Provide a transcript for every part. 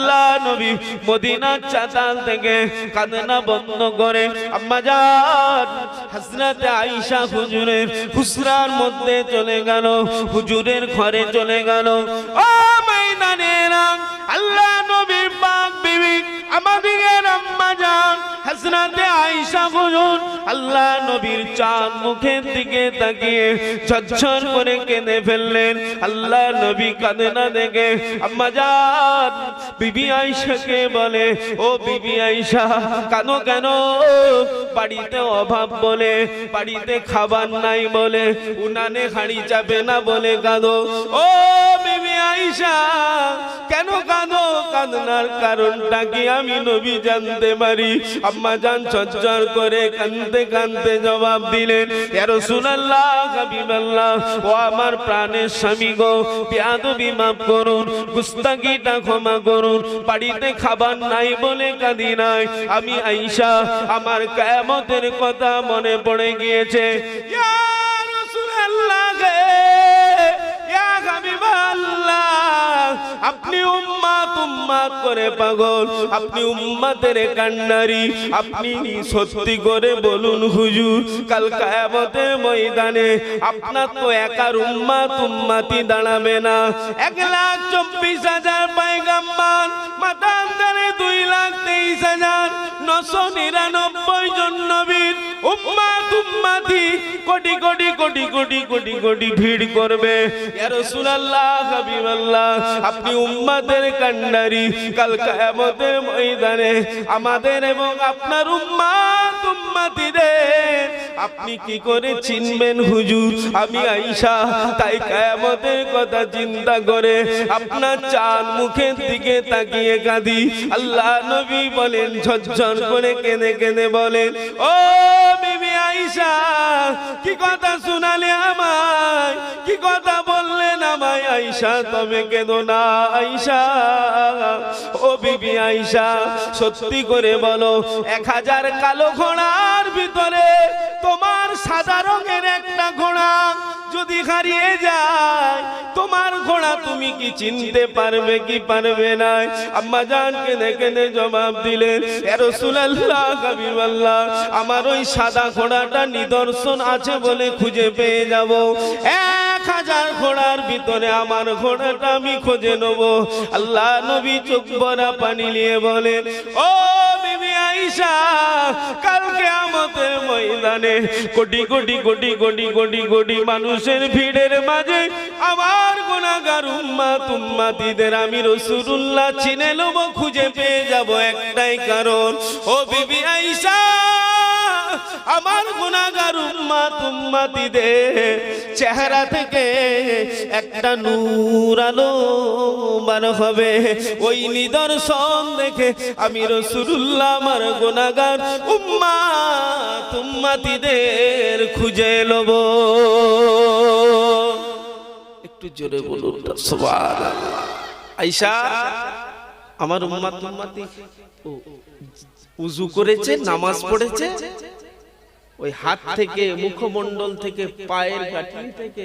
আল্লাহ নবী মদিনার চাতাল থেকে কান্না বন্ধ করে। আম্মা যান হযরত আয়েশা হুজুরের হুসরার মধ্যে চলে গেল, হুজুরের ঘরে চলে গেল। ও আল্লাহ আমাদের আম্মা যান হযরতে আয়েশা হুজুর, আল্লাহ নবীর চাঁদ মুখের দিকে তাকিয়ে ঝরঝর করে কেঁদে ফেললেন। আল্লাহ নবী কাঁদে না দেখে আম্মা যান বিবি আয়েশাকে বলে, ও বিবি আয়েশা, কাঁদো কেন? বাড়িতে অভাব বলে, বাড়িতে খাবার নাই বলে, উনানে হাড়ি চাপে না বলে কাঁদো। ও বিবি আয়েশা কেন কাঁদো কারণটা কি আমি নবী জানতে পারি? আম্মা করে জবাব দিলেন, ইয়া রাসূলুল্লাহ, হাবিবাল্লাহ, ও আমার প্রাণের স্বামী গো, বেয়াদবি মাফ করুন ক্ষমা করুন, বাড়িতে খাবার নাই বলে কাঁদি নাই। আমি আয়েশা আমার কিয়ামতের কথা মনে পড়ে গিয়েছে উম্মাত করে পাগল। আপনি উম্মাদের কান্নারি। আপনি সত্যি করে বলুন হুজুর, কাল কায়াবতে ময়দানে আপনার তো একার উম্মা উম্মাতি দাঁড়াবে না। এক লাখ চব্বিশ হাজার পায়গাম্মান মাতান্তরে দুই লাখ তেইশ হাজার, নশো নিরানব্বই নবীর কোটি কোটি কোটি কোটি কোটি কোটি ভিড় করবে। ইয়া রাসূলুল্লাহ, হাবিবাল্লাহ, আপনি কান্ডারি, কাল কিয়ামতের ময়দানে আমাদের এবং আপনার উম্মাত উম্মাতিদের আপনি কি করে চিনবেন হুজুর? আমি আইসা, তাই কিয়ামতের কথা চিন্তা করে আপনার চাঁদ মুখের দিকে তাকিয়ে কাঁদি। আল্লাহ নবী বলেন, ঝরঝর করে কেঁদে কেঁদে বলেন, ও বিবি আইসা, কি কথা শুনালে আমায়? কি কথা বললেন আমায়? আইসা, তবে কেঁদো না আয়েশা ও বিবি আইসা, সত্যি করে বলো, এক হাজার কালো ঘোড়ার ভিতরে সাদা রঙের একটা ঘোড়া যদি হারিয়ে যায়, তোমার ঘোড়া তুমি কি চিনতে পারবে, কি পারবে না? আম্মা জান কেঁদে জবাব দিলেন আমার ওই সাদা ঘোড়াটা নিদর্শন আছে বলে খুঁজে পেয়ে যাব। এক হাজার ঘোড়ার ভিতরে আমার ঘোড়াটা আমি খুঁজে নেব। আল্লাহ নবী চোখ ভরা পানি নিয়ে বলেন, ও আয়েশা কালকে আমাদের ময়দানে কোটি কোটি কোটি কোটি কোটি কোটি মানুষের ভিড়ের মাঝে আমার গুনাহগার উম্মাত উম্মাতিদের আমি রসুরুল্লাহ চিনে নেব, খুঁজে পেয়ে যাব একটাই কারণ। ও বিবি আয়েশা আমার গুনাহগার উম্মাত উম্মাতিদের চেহারা থেকে একটা নূর আলো বার হবে। ওই নিদর্শন দেখে আমি রসুল্লাহ আমার গুনাহগার উম্মাত উম্মাতিদের খুঁজে লব। একটু জোরে বলুন সুবহানাল্লাহ। আয়েশা, আমার উম্মাত উম্মাতি উজু করেছে, নামাজ পড়েছে? ওই হাত থেকে, মুখমণ্ডল থেকে, পায়ের গাঁঠি থেকে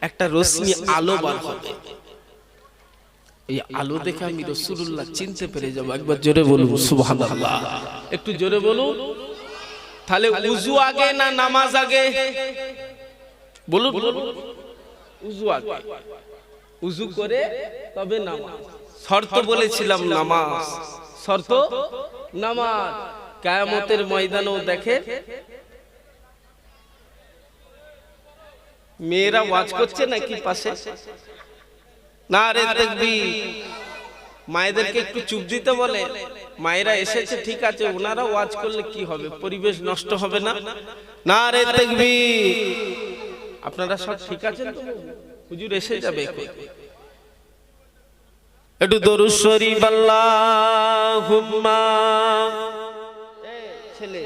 একটা রশ্মি আলো বার হবে। এই আলো দেখে আমি রসুল্লাহ চিনতে পেরে যাব। একবার জোরে বলুন, সুবহানাল্লাহ। একটু জোরে বলুন। তাহলে উজু আগে না নামাজ আগে? বলুন উজু আগে। উজু করে তবে নামাজ। শর্ত বলেছিলাম নামাজ। শর্ত নামাজ। কায়ামতের ময়দানেও দেখে মেয়েরা ওয়াজ করছে নাকি পাশে? না রে দেখবি মায়েদেরকে একটু চুপ দিতে বলে। মায়েরা এসেছে ঠিক আছে ওনারা ওয়াজ করলে কি হবে? পরিবেশ নষ্ট হবে না? না রে দেখবি আপনারা সব ঠিক আছেন হুজুর এসে যাবে একটু দরুদ শরীফ আল্লাহুম্মা। ছেলে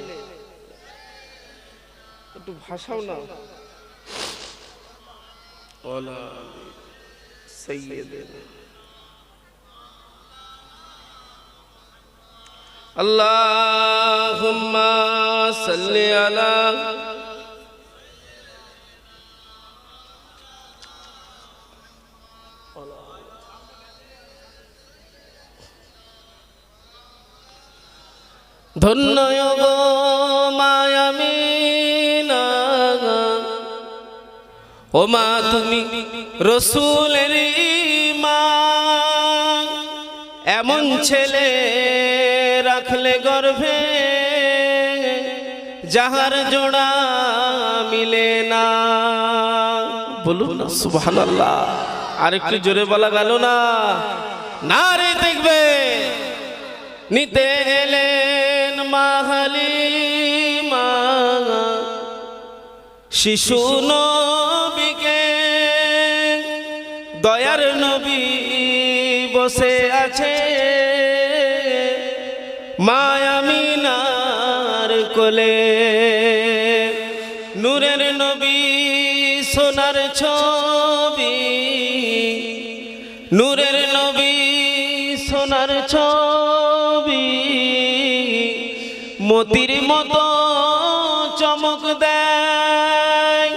একটু ভাষাও না ولا سيدنا. اللهم صل على ধন্য মায়ামী ও মা তুমি রসুলের মা এমন ছেলে রাখলে গর্ভে যাহার জোড়া মিলে না। বলুন না, সুবহানাল্লাহ। আর একটু জোরে বলা গেল না। না রে দেখবে, নিতে এলেন মাহালি মা শিশু নবীকে দয়ার নবী বসে আছে। মায়ামিনার কোলে। নূরের নবী সোনার ছবি। নূরের নবী সোনার ছবি। মতির মতো চমক দেয়।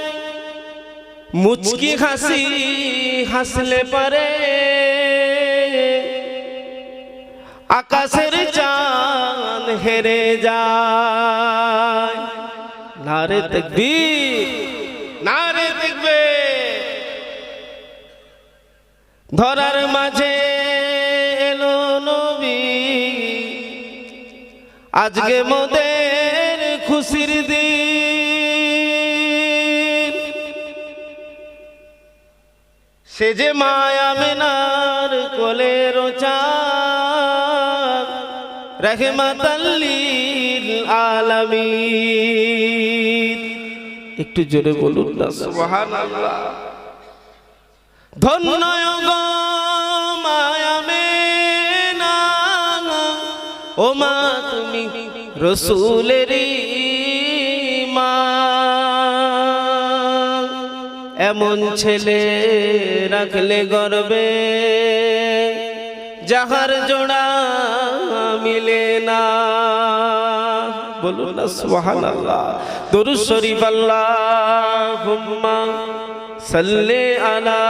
মুচকি হাসি হাসলে পারে। আকাশের চাঁদ হেরে যায়। নারে দেখবি নারে দেখবে ধরার মাঝে এলো নবী। আজকে মোদের খুশির দিন সে যে মায়া মেনার কোলের চাঁদ, রহমাতাল্লিল আলামিন। একটু জোরে বলুন না, সুবহানাল্লাহ। ধন্য মায়া মেনা ও মা তুমি রসুলেরই এমন ছেলে রাখলে গর্বে যাহার জোড়া মিলে না বলুন না সুবহানাল্লাহ দরুদ শরীফ আল্লাহুম্মা সাল্লি আলা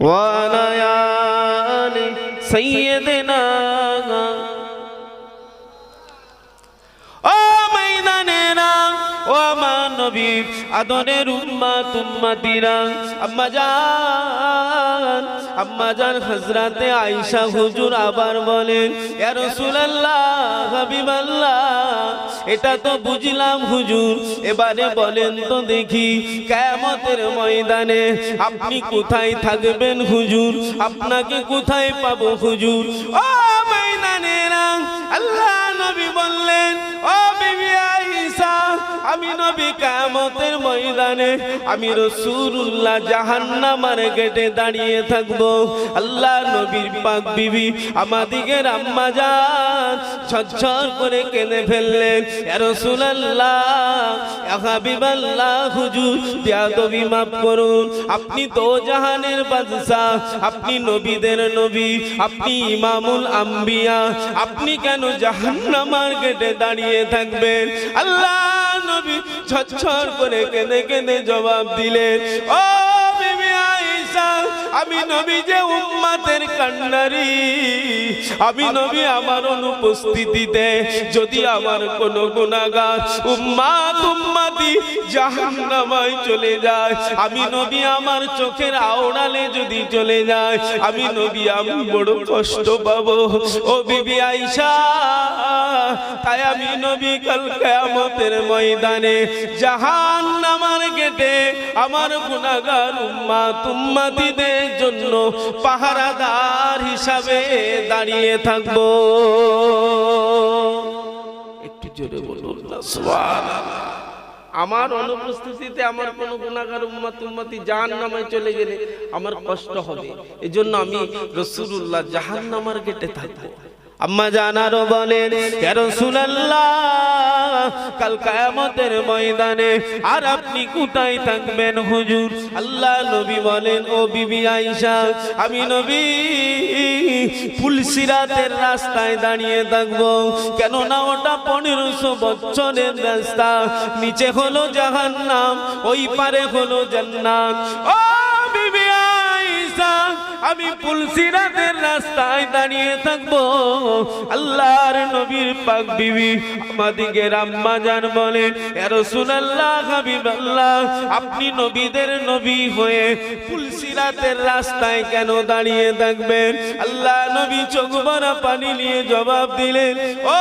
وعلى آل سيدنا নবী আদরের উম্মা তুম্মাতিরা আম্মা জান আম্মা জান হযরতে আয়েশা হুজুর আবার বলেন, ইয়া রাসূলুল্লাহ, হাবিবাল্লাহ, এটা তো বুঝলাম হুজুর। এবারে বলেন তো দেখি, কিয়ামতের ময়দানে আপনি কোথায় থাকবেন হুজুর? আপনাকে কোথায় পাবো হুজুর? ও ময়দানেরা, আল্লাহ নবী বললেন, ও আমি নবী কিয়ামতের ময়দানে, আমি রাসূলুল্লাহ জাহান্নামের গেটে দাঁড়িয়ে থাকব। আল্লাহ নবীর পাক বিবি আমাদিগের আম্মা জান ঝরঝর করে কেঁদে ফেললেন। হাবিবাল্লাহ, হুজুর বিয়াদবি মাফ করুন। আপনি তো জাহানের বাদশা আপনি নবীদের নবী, আপনি ইমামুল আম্বিয়া। আপনি কেন জাহান্নামার গেটে দাঁড়িয়ে থাকবেন? আল্লাহ নবী ঝরঝর করে কেঁদে কেঁদে জবাব দিলেন ও আমি নবী যে উম্মাতের কান্নারি আমি নবী আমার অনুপস্থিতিতে, যদি আমার কোনো গুনাহগার উম্মাত উম্মাতি জাহান্নামায় চলে যায়, আমি নবী আমার চোখের আওড়ালে যদি চলে যায়, আমি নবী আমি বড় কষ্ট পাবো। ও বিবি আয়েশা, তাই আমি নবী কাল কিয়ামতের ময়দানে জাহান্নামার গেটে আমার গুনাহগার উম্মাত উম্মাতিদের জন্য পাহারাদার হিসাবে দাঁড়িয়ে থাকব। একটু জোরে বলুন আমার অনুপস্থিতিতে আমার কোন গুণাগার উম্মাত, উম্মতি জাহান নামায় চলে গেলে আমার কষ্ট হবে। এজন্য আমি রসুল্লাহ জাহান নামার গেটে থাকব। আম্মা জানারও বলেন রাসূলুল্লাহ কাল কিয়ামতের ময়দানে। আর আপনি কোথায় থাকবেন হুজুর? আল্লাহ নবী বলেন, ও বিবি আয়েশা, আমি নবী ফুলসিরাতের রাস্তায় দাঁড়িয়ে থাকব। কেননা ওটা পনেরোশো বছরের রাস্তা। নিচে হলো জাহান্নাম, ওই পারে হলো জান্নাত। ও আমি পুলসিরাতের রাস্তায় দাঁড়িয়ে থাকব। আল্লাহর নবীর পাক বিবি আমাদিকে রাম্মা জান বলেন, এ রাসূলুল্লাহ, হাবিবাল্লাহ, আপনি নবীদের নবী হয়ে পুলসিরাতের রাস্তায় কেন দাঁড়িয়ে থাকবেন? আল্লাহ নবী চোখ পানি নিয়ে জবাব দিলেন, ও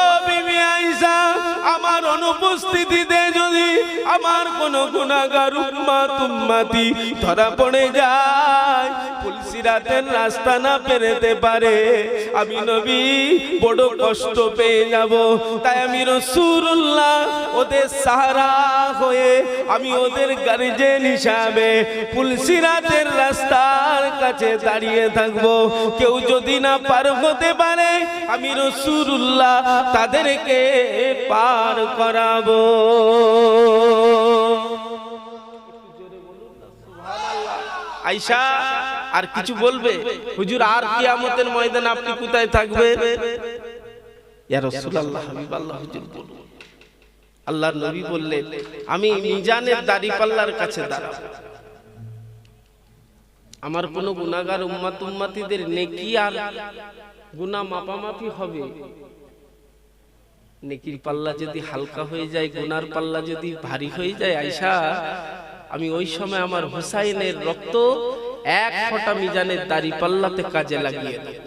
আমার অনুপস্থিতিতে যদি আমার কোনো গুনাহগার উম্মাত উম্মাতি ধরা পড়ে যায় পুলসিরাতের রাস্তা না পেরেতে পারে, আমি নবী বড় কষ্ট পেয়ে যাব। তাই আমি ওদের সাহারা হয়ে আমি ওদের গার্জেন হিসাবে পুলসিরাতের রাস্তার কাছে দাঁড়িয়ে থাকব। কেউ যদি না পার হতে পারে, আমি রসুল্লাহ তাদেরকে পার করাবো। আইসা, আর কিছু বলবে? হুজুর, আর কিয়ামতের ময়দান আপনি কোথায় থাকবে আল্লাহর নবী বললেন আমি মিজানের দাড়িপাল্লার কাছে আমার কোনো গুনাহগার উম্মাত উম্মাতিদের নেকি আর গুনাহ মাপামাপি হবে? নেকির পাল্লা যদি হালকা হয়ে যায় গুনার পাল্লা যদি ভারী হয়ে যায় আয়সা আমি ওই সময় আমার হুসাইনের রক্ত এক ফোঁটা মিজানের দাড়ি পাল্লাতে কাজে লাগিয়ে দেব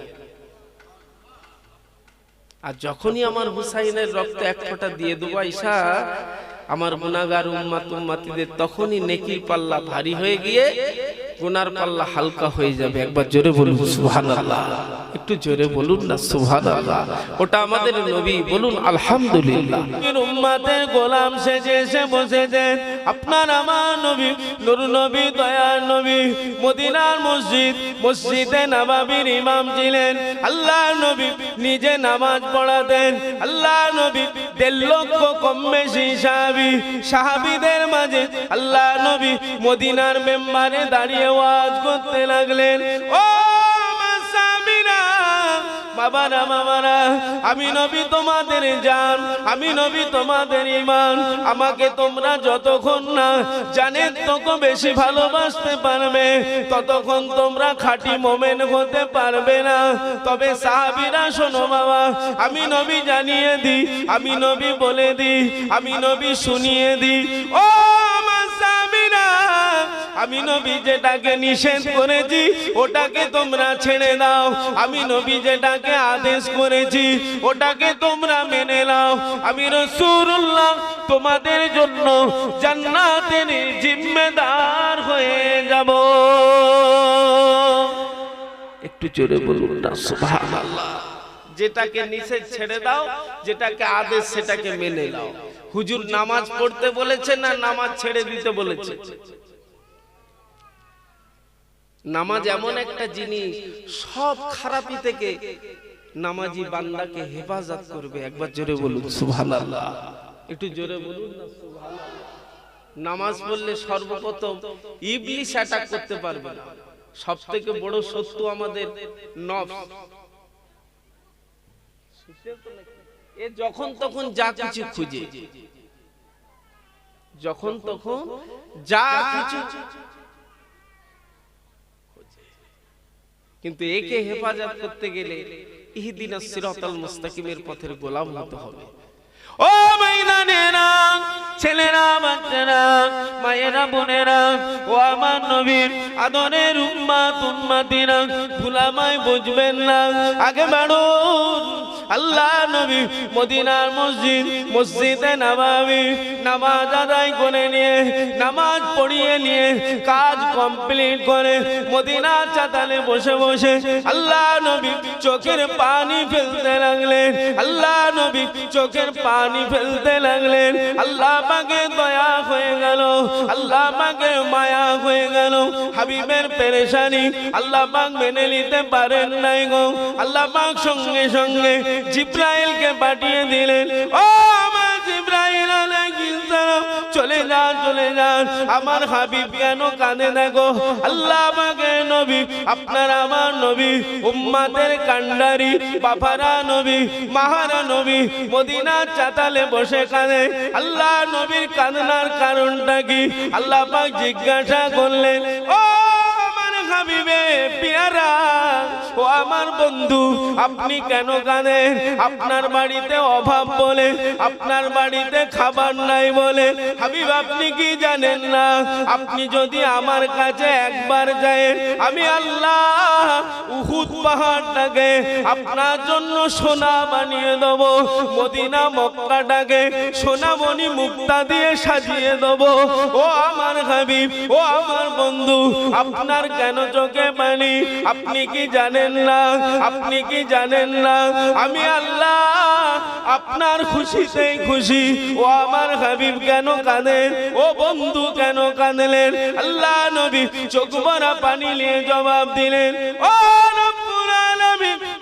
আর যখনই আমার হুসাইনের রক্ত এক ফোঁটা দিয়ে দেবো আয়সা আমার গুনাগার উম্মাত উম্মাতিদের তখনই নেকির পাল্লা ভারী হয়ে গিয়ে গুনার পাল্লা হালকা হয়ে যাবে। একবার জোরে বলুন সুবহানাল্লাহ। একটু জোরে বলুন না সুবহানাল্লাহ। ওটা আমাদের নবী বলুন আলহামদুলিল্লাহ। উম্মাতের গোলাম সেজে এসে বসেছেন আপনার আমার নবী, নুর নবী, দয়ার নবী, মদিনার মসজিদ, মসজিদে নবাবির ইমাম ছিলেন। আল্লাহ নবী নিজে নামাজ পড়াতেন। আল্লাহ নবী দেড় লক্ষ কম বেশি সাহাবি, সাহাবিদের মাঝে আল্লাহ নবী মদিনার মেম্বারে দাঁড়িয়ে ওয়াজ করতে লাগলেন। ও বাবারা বাবারা আমি নবী তোমাদের জান, আমি নবী তোমাদের ইমান। আমাকে তোমরা যতক্ষণ না তত বেশি ভালোবাসতে পারবে। ততক্ষণ তোমরা খাঁটি মোমেন হতে পারবে না। তবে সাহাবিরা, শোনো বাবা, আমি নবী জানিয়ে দিই, আমি নবী বলে দিই, আমি নবী শুনিয়ে দিই। ও আমি নবী যেটাকে নিষেধ করেছি, ওটাকে তোমরা ছেড়ে দাও। আমি নবী যেটাকে আদেশ করেছি, ওটাকে তোমরা মেনে নাও। আমি রসুল্লাহ তোমাদের জন্য জান্নাতের জিম্মেদার হয়ে যাব। একটু জোরে বলুন না, সুবহানাল্লাহ। যেটাকে নিষেধ ছেড়ে দাও, যেটাকে আদেশ সেটাকে মেনে নাও। হুজুর নামাজ পড়তে বলেছে না নামাজ ছেড়ে দিতে বলেছে? নামাজ এমন একটা জিনিস সব খারাপি থেকে নামাজি বান্দাকে হেফাজত করবে। একবার জোরে বলুন সুবহানাল্লাহ। একটু জোরে বলুন না সুবহানাল্লাহ। নামাজ পড়লে সর্বপ্রথম ইবলিশ অ্যাটাক করতে পারবে না। সব থেকে বড় শত্রু আমাদের নফস। এ যখন তখন যা কিছু খুঁজে। যখন তখন যা কিছু কিন্তু একে হেফাজত করতে গেলে ইহদিন সিরাতাল মুস্তাকিমের পথের গোলাম হতে হবে। ও মাইনানেরা ছেলেরা বাচ্চারা মায়েরা বোনেরা ও আমার নবীর আদরের উম্মাত উম্মাতিরা ভুলামায় বুঝবেন না। আগে বাড়ুন। আল্লাহ নবী মদিনার মসজিদ, মসজিদে নামাবি নামাজ আদায় করে নিয়ে, নামাজ পড়িয়ে নিয়ে, কাজ কমপ্লিট করে মদিনার চাতালে বসে বসে আল্লাহ নবী চোখের পানি ফেলতে লাগলেন। আল্লাহ নবী চোখের পানি ফেলতে লাগলেন। আল্লাহ পাকে দয়া হয়ে গেল, আল্লাহ পাকে মায়া হয়ে গেল। হাবিবের পেরেশানি আল্লাহ পাক মেনে নিতে পারেন নাই গো। আল্লাহ পাক সঙ্গে সঙ্গে জিব্রাইলকে পাঠিয়ে দিলেন। ও আমার জিব্রাইল চলে যান চলে যান আমার হাবিব কেন কাঁদে না গো? আল্লাহ পাকে নবী, আপনার আমার নবী উম্মাতের কান্ডারি, বাফারা নবী, মাহারা নবী, মদিনার চাতালে বসে কাঁদে। আল্লাহ নবীর কান্নার কারণটা কি? আল্লাহ পাক জিজ্ঞাসা করলেন, ও আমার হাবিবে, পিয়ারা ও আমার বন্ধু, আপনি কেন কাঁদেন? আপনার বাড়িতে অভাব বলে, আপনার বাড়িতে খাবার নাই বলে। হাবিব, আপনি কি জানেন না? আপনি যদি আমার কাছে একবার যায় আমি আল্লাহ উহুদ পাহাড়টাকে আপনার জন্য সোনা বানিয়ে দেব, মদিনা মক্কাটাকে সোনামণি মুক্তা দিয়ে সাজিয়ে দেব। ও আমার হাবিব, ও আমার বন্ধু, আপনার কেন চোখে পানি? আপনি কি জানেন না? আপনি কি জানেন না? আমি আল্লাহ আপনার খুশিতেই খুশি। ও আমার হাবিব কেন কাঁদেন? ও বন্ধু কেন কাঁদলেন? আল্লাহ নবী চোখ ভরা পানি নিয়ে জবাব দিলেন, ও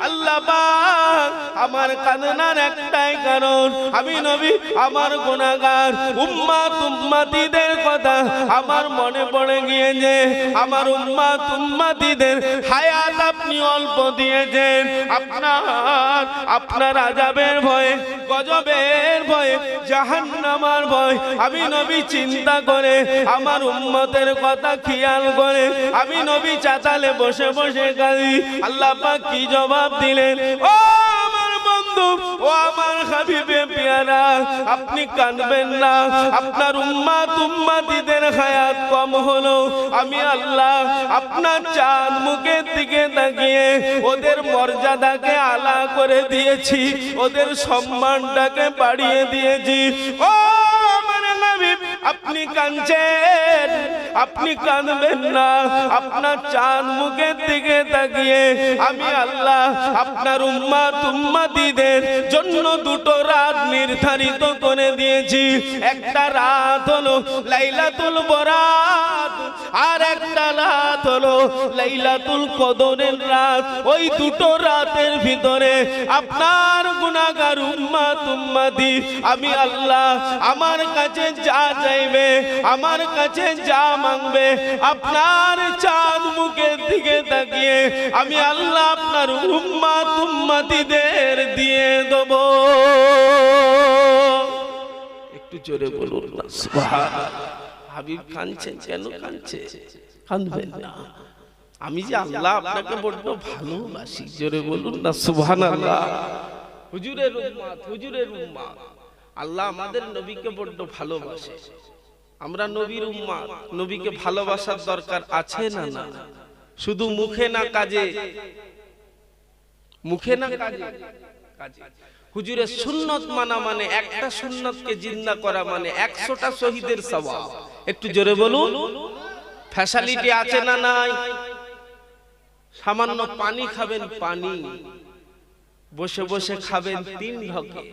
আল্লাহ আপনার আজাবের ভয়ে, গজবের ভয়ে, জাহান্নামার ভয় আমি নবী চিন্তা করে, আমার উম্মতের কথা খেয়াল করে, আমি নবী চাতালে বসে বসে কাঁদি আল্লাহ কি জবাব দিলেন, ও আমার বন্ধু, ও আমার হাবিবে পেয়ারা, আপনি কাঁদবেন না, আপনার উম্মাত উম্মাতিদের হায়াত কম হলো। আমি আল্লাহ আপনার চাঁদ মুখের দিকে তাকিয়ে ওদের মর্যাদাকে আলা করে দিয়েছি, ওদের সম্মানটাকে বাড়িয়ে দিয়েছি। ও আমার হাবিব, আপনি কাঁদছেন? আপনি কাঁদবেন না। আপনার চাঁদ মুখের দিকে তাকিয়ে আমি আল্লাহ, আপনার উম্মা তুম্মাদিদের জন্য দুটো রাত নির্ধারিত করে দিয়েছি। একটা রাত হলো লাইলাতুল বরাত আর একটা রাত হলো লাইলাতুল কদরের রাত। ওই দুটো রাতের ভিতরে আপনার গুনাহগার উম্মা তুম্মাদি আমি আল্লাহ, আমার কাছে যা চাইবে, আমার কাছে যা মাংবে, আপনার চাঁদ মুখের দিকে তাকিয়ে আমি আল্লাহ আপনার উম্মা তুম্মাতিদের দিয়ে দেব। একটু জোরে বলুন না। হাবিব কাঁদছেন কেন কাঁদছে? কাঁদবেন না। আমি যে আল্লাহ আপনাকে বড্ড ভালোবাসি, জোরে বলুন না, সুবহানাল্লাহ। হুজুরের উম্মাত হুজুরের উম্মাত। আল্লাহ আমাদের নবীকে বড্ড ভালোবাসে। আমরা নবীর উম্মাত নবীকে ভালোবাসার দরকার আছে না না শুধু মুখে না কাজে? মুখে না কাজে? কাজে? হুজুরের সুন্নত মানা মানে একটা সুন্নতকে জিন্দা করা মানে একশোটা শহীদের সওয়াব। একটু জোরে বলুন? ফ্যাসালিটি আছে না নাই? সামান্য পানি খাবেন পানি। বসে বসে খাবেন তিন ঢকে।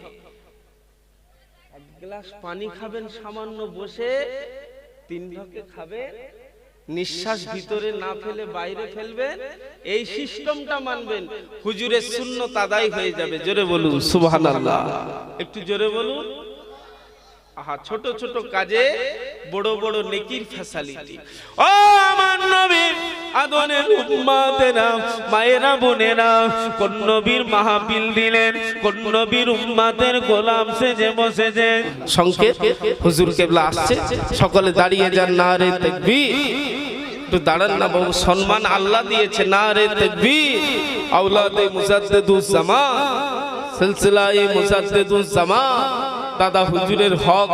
গ্লাস পানি খাবেন সামান্য বসে, তিন ঢকে খাবেন নিঃশ্বাস ভিতরে না ফেলে বাইরে ফেলবেন, এই সিস্টেমটা মানবেন, হুজুরের শূন্য তাদাই হয়ে যাবে, জোরে বলুন, সুবহানাল্লাহ। একটু জোরে বলুন। আহা ছোট ছোট কাজে বড় বড় নেকির ফ্যাসালিটি। ও আমার নবী আদনের উম্মাতেরা মায়েরা বোনেরা কোন নবীর মাহফিল দিলেন কোন নবীর উম্মাতের গোলাম সেজে বসেছে। সংকেত হুজুর কেবলা আসছে সকলে দাঁড়িয়ে যান না রে তাকবীর। একটু দাঁড়ান না বাবু সম্মান আল্লাহ দিয়েছে না রে তাকবীর। আওলাদে মুজাদ্দিদুজ জামান সিলসিলায়ে মুজাদ্দিদুজ জামা দাদা হুজুরের হক